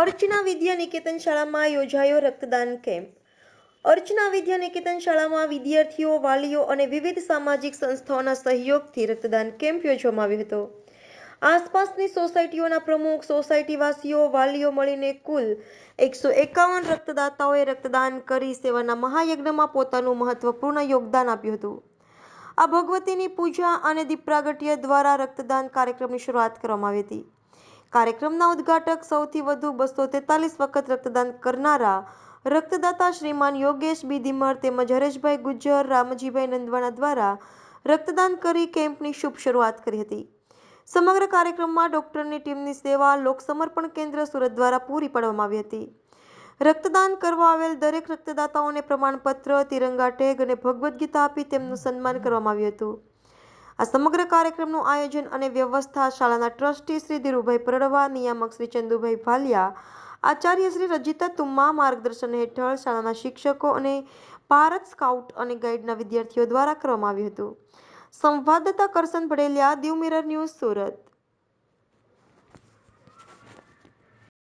અર્ચના વિદ્યા નિકેતન શાળામાં યોજાયો રક્તદાન કેમ્પ. અર્ચના વિદ્યા નિકેતન શાળામાં વિદ્યાર્થીઓ, વાલીઓ અને વિવિધ સામાજિક સંસ્થાઓના સહયોગથી રક્તદાન કેમ્પ યોજવામાં આવ્યો હતો. આસપાસની સોસાયટીઓના પ્રમુખ, સોસાયટીવાસીઓ, વાલીઓ મળીને કુલ એકસો એકાવન રક્તદાતાઓએ રક્તદાન કરી સેવાના મહાયજ્ઞમાં પોતાનું મહત્વપૂર્ણ યોગદાન આપ્યું હતું. આ ભગવતીની પૂજા અને દીપ પ્રાગટ્ય દ્વારા રક્તદાન કાર્યક્રમની શરૂઆત કરવામાં આવી હતી. કાર્યક્રમના ઉદ્ઘાટક સૌથી વધુ બસો તેતાલીસ વખત રક્તદાન કરનારા રક્તદાતા શ્રીમાન યોગેશ બી ધીમર તેમજ હરેશભાઈ ગુજ્જર, રામજીભાઈ નંદવાણા દ્વારા રક્તદાન કરી કેમ્પની શુભ શરૂઆત કરી હતી. સમગ્ર કાર્યક્રમમાં ડોક્ટરની ટીમની સેવા લોકસમર્પણ કેન્દ્ર સુરત દ્વારા પૂરી પાડવામાં આવી હતી. રક્તદાન કરવા આવેલ દરેક રક્તદાતાઓને પ્રમાણપત્ર, તિરંગા ટેગ અને ભગવદ્ ગીતા આપી તેમનું સન્માન કરવામાં આવ્યું હતું. આ સમગ્ર કાર્યક્રમનું આયોજન અને વ્યવસ્થા શાળાના ટ્રસ્ટી શ્રી ધીરુભાઈ પરડવા, નિયામક શ્રી ચંદુભાઈ ભાલિયા, આચાર્ય શ્રી રજીતા તુમ્મા માર્ગદર્શન હેઠળ શાળાના શિક્ષકો અને ભારત સ્કાઉટ અને ગાઈડના વિદ્યાર્થીઓ દ્વારા કરવામાં આવ્યું હતું. સંવાદદાતા કરસન ભડેલિયા દીવ મિરર ન્યૂઝ સુરત.